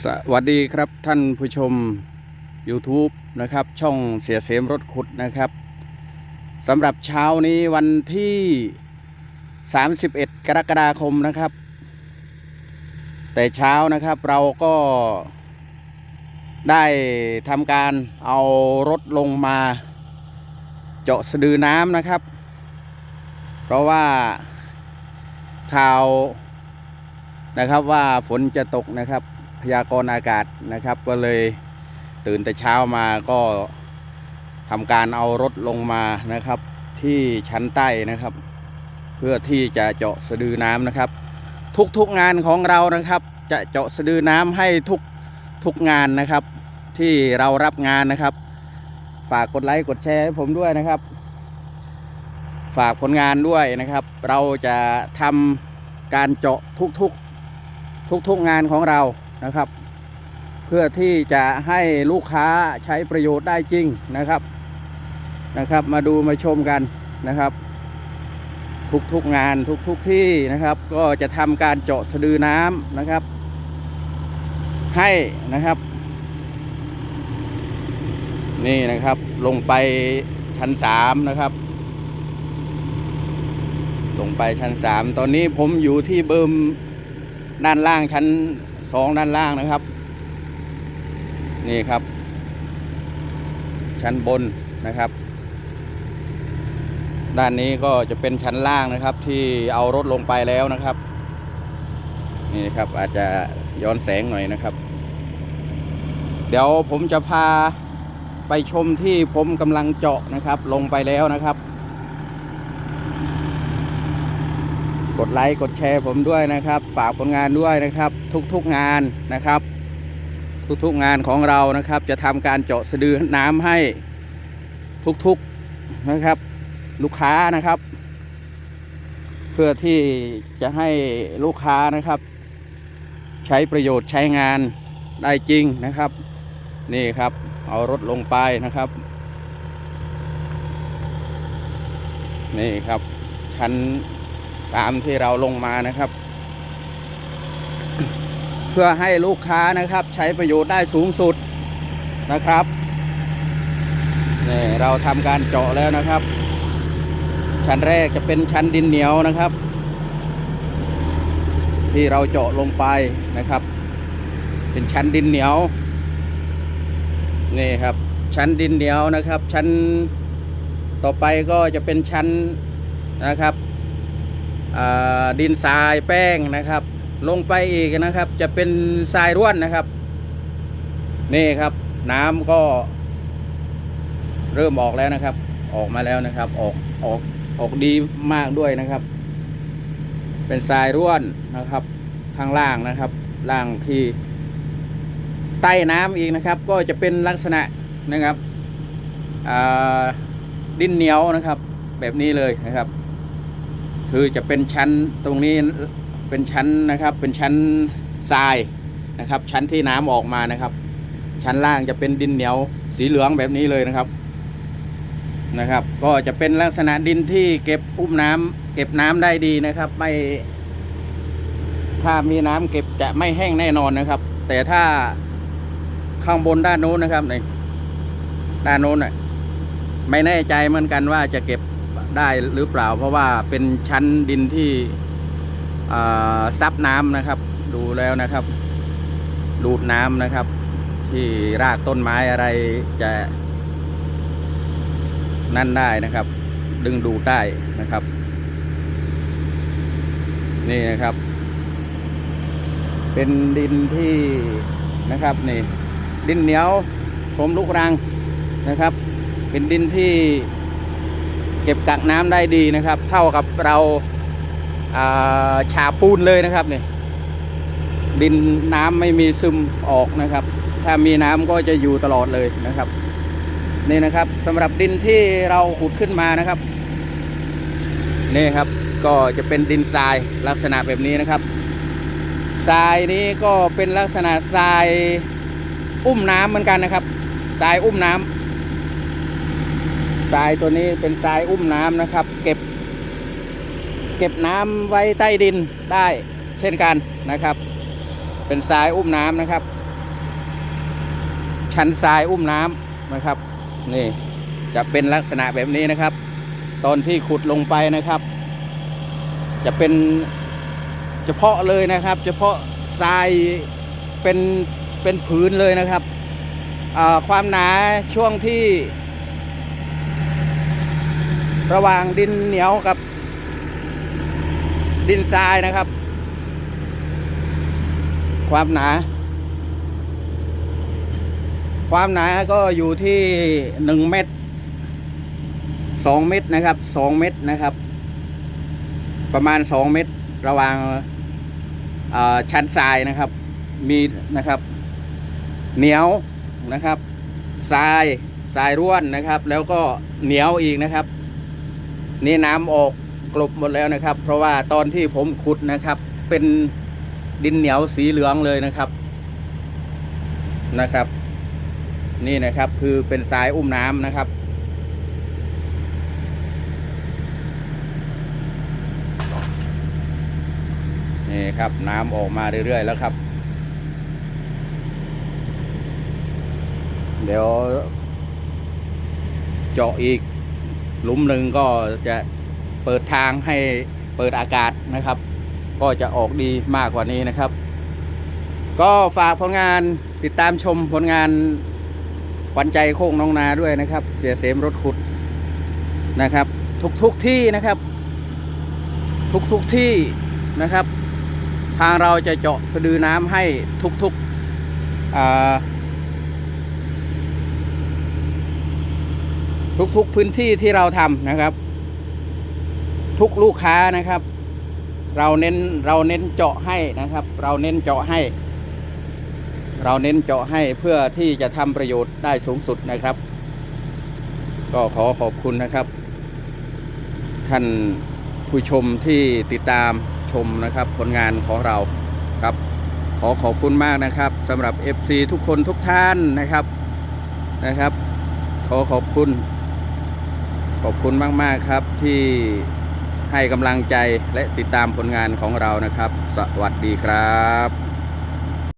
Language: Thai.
สวัสดีครับท่านผู้ชม YouTube นะครับ ช่องเสียเสมรถขุดนะครับสำหรับเช้านี้วันที่ 31 กรกฎาคมนะครับ แต่เช้านะครับเราก็ได้ทำการเอารถลงมา เจาะสะดือน้ำนะครับ เพราะว่าข่าวนะครับว่าฝนจะตกนะครับ พยากรณ์อากาศนะครับ ก็เลยตื่นแต่เช้ามาก็ทำการเอารถลงมานะครับ ที่ชั้นใต้นะครับ เพื่อที่จะเจาะสะดือน้ำนะครับ ทุกๆงานของเรานะครับ จะเจาะสะดือน้ำให้ทุกทุกงานนะครับ ที่เรารับงานนะครับ ฝากกดไลค์กดแชร์ให้ผมด้วยนะครับ ฝากผลงานด้วยนะครับ เราจะทำการเจาะทุกๆทุกๆงานของเรา นะครับ เพื่อที่จะให้ลูกค้าใช้ประโยชน์ได้จริงนะครับนะครับ มาดูมาชมกันนะครับ ทุกๆงานทุกๆที่นะครับ ก็จะทำการเจาะสะดือน้ำนะครับ ให้นะครับ นี่นะครับลงไปชั้นสามนะครับลงไปชั้นสามตอนนี้ผมอยู่ที่เบิมด้านล่างชั้น สองด้านล่างนะครับ นี่ครับ ชั้นบนนะครับ ด้านนี้ก็จะเป็นชั้นล่างนะครับ ที่เอารถลงไปแล้วนะครับ นี่ครับอาจจะย้อนแสงหน่อยนะครับ เดี๋ยวผมจะพาไปชมที่ผมกำลังเจาะนะครับ ลงไปแล้วนะครับ กดไลค์กดแชร์ผมด้วยนะครับ ฝากผลงานด้วยนะครับ ทุกๆงานนะครับ ทุกๆงานของเรานะครับ จะทำการเจาะสะดือน้ำให้ทุกๆนะครับ ลูกค้านะครับ เพื่อที่จะให้ลูกค้านะครับ ใช้ประโยชน์ใช้งานได้จริงนะครับ นี่ครับเอารถลงไปนะครับ นี่ครับชั้น สามที่เราลงมานะครับ เพื่อให้ลูกค้านะครับ ใช้ประโยชน์ได้สูงสุดนะครับนี่เราทำการเจาะแล้วนะครับ ชั้นแรกจะเป็นชั้นดินเหนียวนะครับ ที่เราเจาะลงไปนะครับ เป็นชั้นดินเหนียวนี่ครับ ชั้นดินเหนียวนะครับ ชั้นต่อไปก็จะเป็นชั้นนะครับ ดินทรายแป้งนะครับ ลงไปอีกนะครับ จะเป็นทรายร่วนนะครับ นี่ครับ น้ำก็ เริ่มออกแล้วนะครับ ออกมาแล้วนะครับ ออกออกออกดีมากด้วยนะครับ เป็นทรายร่วนนะครับ ข้างล่างนะครับ ล่างที่ใต้น้ำอีกนะครับ ก็จะเป็นลักษณะนะครับดินเหนียวนะครับ แบบนี้เลยนะครับ คือจะเป็นชั้นตรงนี้เป็นชั้นนะครับ เป็นชั้นทรายนะครับ ชั้นที่น้ำออกมานะครับ ชั้นล่างจะเป็นดินเหนียวสีเหลืองแบบนี้เลยนะครับนะครับ ก็จะเป็นลักษณะดินที่เก็บอุ้มน้ำเก็บน้ำได้ดีนะครับ ไม่ถ้ามีน้ำเก็บจะไม่แห้งแน่นอนนะครับ แต่ถ้าข้างบนด้านโน้นนะครับในด้านโน้นไม่แน่ใจเหมือนกันว่าจะเก็บ ได้หรือเปล่า เพราะว่าเป็นชั้นดินที่ซับน้ำนะครับ ดูแล้วนะครับ ดูดน้ำนะครับ ที่รากต้นไม้อะไรจะนั่นได้นะครับ ดึงดูดได้นะครับ นี่นะครับ เป็นดินที่นะครับนี่ดินเหนียวสมลูกรังนะครับ เป็นดินที่ เก็บกักน้ำได้ดีนะครับ เท่ากับเราาฉาปูนเลยนะครับเนี่ยดินน้ำไม่มีซึมออกนะครับ ถ้ามีน้ำก็จะอยู่ตลอดเลยนะครับ นี่นะครับสำหรับดินที่เราขุดขึ้นมานะครับนี่ครับก็จะเป็นดินทรายลักษณะแบบนี้นะครับทรายนี้ก็เป็นลักษณะทรายอุ้มน้ำเหมือนกันนะครับทรายอุ้มน้ำ ทรายตัวนี้เป็นทรายอุ้มน้ำนะครับ เก็บ เก็บน้ำไว้ใต้ดินได้เช่นกันนะครับ เป็นทรายอุ้มน้ำนะครับ ชั้นทรายอุ้มน้ำนะครับ นี่จะเป็นลักษณะแบบนี้นะครับ ตอนที่ขุดลงไปนะครับ จะเป็นเฉพาะเลยนะครับ เฉพาะทรายเป็นเป็นผืนเลยนะครับความหนาช่วงที่ ระหว่างดินเหนียวกับ ดินทรายนะครับ ความหนา ความหนาก็อยู่ที่หนึ่งเมตรสองเมตรนะครับสองเมตรนะครับ ประมาณสองเมตรระหว่างชั้นทรายนะครับ มีนะครับ เหนียวนะครับทรายทรายร่วนนะครับ แล้วก็เหนียวอีกนะครับ นี่น้ำออกกลบหมดแล้วนะครับ เพราะว่าตอนที่ผมขุดนะครับ เป็นดินเหนียวสีเหลืองเลยนะครับนะครับ นี่นะครับคือเป็นทรายอุ้มน้ำนะครับ นี่ครับน้ำออกมาเรื่อยๆแล้วครับ เดี๋ยวเจาะอีก หลุมหนึ่งก็จะเปิดทางให้เปิดอากาศนะครับ ก็จะออกดีมากกว่านี้นะครับ ก็ฝากผลงานติดตามชมผลงานขวัญใจโค้งน้องนาด้วยนะครับ เสียเสมรถขุดนะครับ ทุกทุกที่นะครับ ทุกทุกที่นะครับ ทางเราจะเจาะสะดือน้ำให้ทุกๆอ่า ทุกๆพื้นที่ที่เราทำนะครับ ทุกลูกค้านะครับ เราเน้นเราเน้นเจาะให้นะครับ เราเน้นเจาะให้ เราเน้นเจาะให้เพื่อที่จะทำประโยชน์ได้สูงสุดนะครับ ก็ขอขอบคุณนะครับ ท่านผู้ชมที่ติดตามชมนะครับ ผลงานของเราครับ ขอขอบคุณมากนะครับสำหรับ FC ทุกคนทุกท่านนะครับนะครับ ขอขอบคุณ ขอบคุณมาก ๆ ครับที่ให้กำลังใจและติดตามผลงานของเรานะครับ สวัสดีครับ